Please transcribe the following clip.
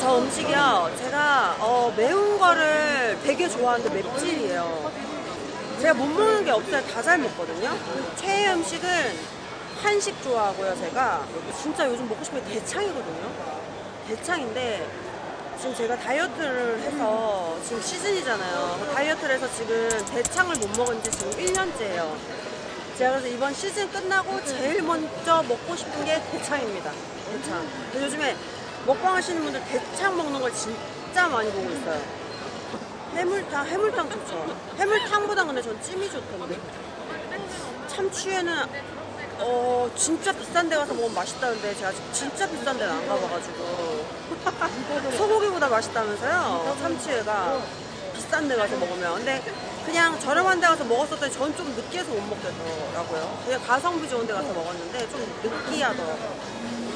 저 음식이요. 제가 어, 매운 거를 되게 좋아하는데 맵찔이에요. 제가 못 먹는 게 없어요. 다 잘 먹거든요. 최애 음식은 한식 좋아하고요. 제가 진짜 요즘 먹고 싶은 게 대창이거든요. 대창인데 지금 제가 다이어트를 해서 지금 시즌이잖아요. 다이어트를 해서 지금 대창을 못 먹은 지 지금 1년째예요. 제가 그래서 이번 시즌 끝나고 제일 먼저 먹고 싶은 게 대창입니다. 대창. 요즘에 먹방 하시는 분들 대창 먹는 걸 진짜 많이 보고 있어요. 해물탕, 해물탕 좋죠. 해물탕보다 근데 전 찜이 좋던데. 참치에는 어 진짜 비싼 데 가서 먹으면 맛있다는데 제가 아직 진짜 비싼 데는 안 가봐가지고 소고기보다 맛있다면서요 참치회가 비싼 데 가서 먹으면 근데 그냥 저렴한 데 가서 먹었었더니 전 좀 느끼해서 못 먹겠더라고요 그냥 가성비 좋은 데 가서 먹었는데 좀 느끼하더라고요